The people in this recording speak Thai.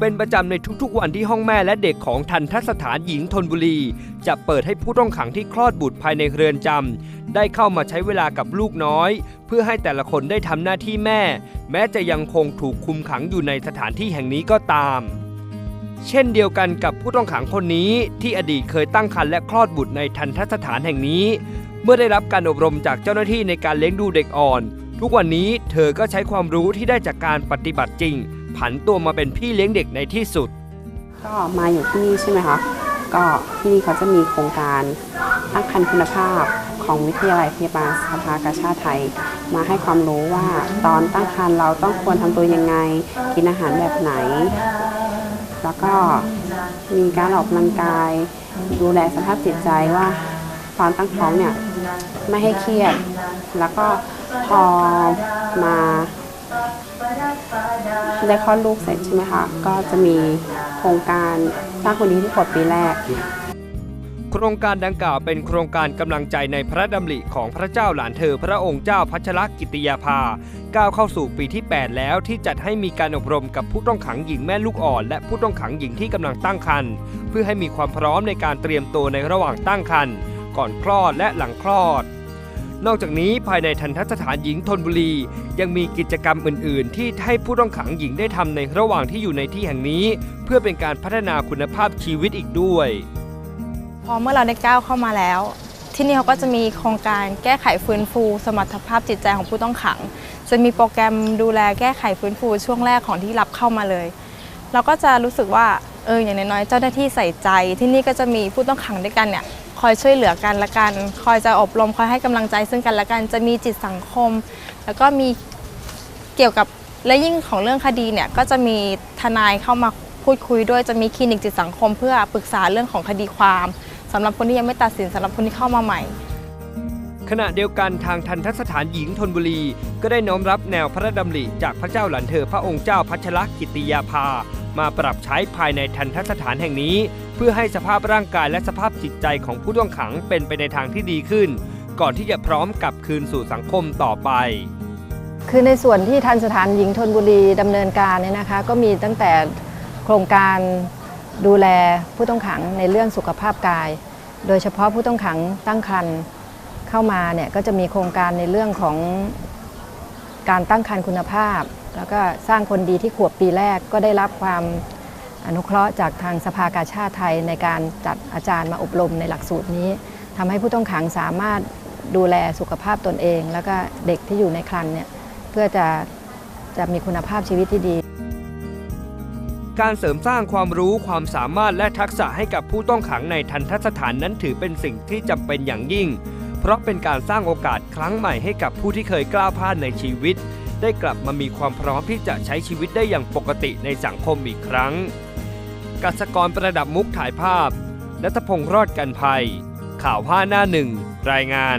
เป็นประจำในทุกๆวันที่ห้องแม่และเด็กของทันทสถานหญิงธนบุรี จะเปิดให้ผู้ต้องขังที่คลอดบุตรภายในเรือนจำได้เข้ามาใช้เวลากับลูกน้อย เพื่อให้แต่ละคนได้ทำหน้าที่แม่ แม้จะยังคงถูกคุมขังอยู่ในสถานที่แห่งนี้ก็ตาม เช่นเดียวกันกับผู้ต้องขังคนนี้ ที่อดีตเคยตั้งครรภ์และคลอดบุตรในทันทสถานแห่งนี้ เมื่อได้รับการอบรมจากเจ้าหน้าที่ในการเลี้ยงดูเด็กอ่อน ทุกวันนี้เธอก็ใช้ความรู้ที่ได้จากการปฏิบัติจริง ผันตัวมาเป็นพี่เลี้ยงเด็กในที่สุด ก็มาอยู่ที่นี่ใช่ไหมคะ ก็ที่นี่เขาจะมีโครงการตั้งครรภ์คุณภาพของวิทยาลัยพยาบาลสภากาชาติไทย มาให้ความรู้ว่าตอนตั้งครรภ์เราต้องควรทำตัวยังไง กินอาหารแบบไหน แล้วก็มีการออกกำลังกาย ดูแลสภาพจิตใจว่าตอนตั้งท้องเนี่ย ไม่ให้เครียดแล้วก็ พอมาได้คลอดลูกเสร็จใช่ไหมคะก็จะมีโครงการสร้างคนดีที่ขวบปีแรก โครงการดังกล่าวเป็นโครงการกำลังใจในพระดำริของพระเจ้าหลานเธอ พระองค์เจ้าพัชรกิติยาภาก้าวเข้าสู่ปีที่ 8 แล้วที่จัดให้มีการอบรมกับผู้ต้องขังหญิงแม่ลูกอ่อน และผู้ต้องขังหญิงที่กำลังตั้งครรภ์เพื่อให้มีความพร้อมในการเตรียมตัวในระหว่างตั้งครรภ์ก่อนคลอดและหลังคลอด นอกจากนี้ภายในทันทสถานหญิงธนบุรี ยังมีกิจกรรมอื่น ๆ ที่ให้ผู้ต้องขังหญิงได้ทำในระหว่างที่อยู่ในที่แห่งนี้ เพื่อเป็นการพัฒนาคุณภาพชีวิตอีกด้วย พอเมื่อเราได้ก้าวเข้ามาแล้ว ที่นี่เขาก็จะมีโครงการแก้ไขฟื้นฟู สมรรถภาพจิตใจของผู้ต้องขัง จะมีโปรแกรมดูแลแก้ไขฟื้นฟูช่วงแรกของที่รับเข้ามาเลย เราก็จะรู้สึกว่า เอออย่างน้อยๆเจ้าหน้าที่ใส่ใจที่นี่ก็จะมีผู้ต้องขังด้วยกันเนี่ยคอยช่วยเหลือกันละกัน คอยจะอบรมคอยให้กำลังใจซึ่งกันละกันจะมีจิตสังคม แล้วก็มีเกี่ยวกับและยิ่งของเรื่องคดีเนี่ยก็จะมีทนายเข้ามาพูดคุยด้วยจะมีคลินิกจิตสังคม เพื่อปรึกษาเรื่องของคดีความสำหรับคนที่ยังไม่ตัดสินสำหรับคนที่เข้ามาใหม่ ขณะเดียวกันทางทันทสถานหญิงธนบุรี ก็ได้น้อมรับแนวพระราชดำริจากพระเจ้าหลานเธอพระองค์เจ้าพัชรกิติยาภา มาปรับใช้ภายในทันทสถานแห่งนี้ เพื่อให้สภาพร่างกายและสภาพจิตใจของผู้ต้องขังเป็นไปในทางที่ดีขึ้น ก่อนที่จะพร้อมกลับคืนสู่สังคมต่อไป คือในส่วนที่ทันสถานหญิงธนบุรีดำเนินการเนี่ยนะคะ ก็มีตั้งแต่โครงการดูแลผู้ต้องขังในเรื่องสุขภาพกาย โดยเฉพาะผู้ต้องขังตั้งครรภ์ เข้ามาเนี่ยก็จะมีโครงการในเรื่องของการตั้งครรภ์คุณภาพ แล้วก็สร้างคนดีที่ขวบปีแรกก็ได้รับความอนุเคราะห์จากทางสภากาชาติไทยในการจัดอาจารย์มาอบรมในหลักสูตรนี้ทำให้ผู้ต้องขังสามารถดูแลสุขภาพตนเอง แล้วก็เด็กที่อยู่ในครรภ์เนี่ยเพื่อจะจะมีคุณภาพชีวิตที่ดี การเสริมสร้างความรู้ความสามารถและทักษะให้กับผู้ต้องขังในทันทสถานนั้นถือเป็นสิ่งที่จำเป็นอย่างยิ่ง เพราะเป็นการสร้างโอกาสครั้งใหม่ให้กับผู้ที่เคยกล้าพลาดในชีวิต ได้กลับมามีความพร้อมที่จะใช้ชีวิตได้อย่างปกติในสังคมอีกครั้ง กัศกรประดับมุกถ่ายภาพนัทพงษ์รอดกันภัย ข่าวผ้าหน้าหนึ่ง รายงาน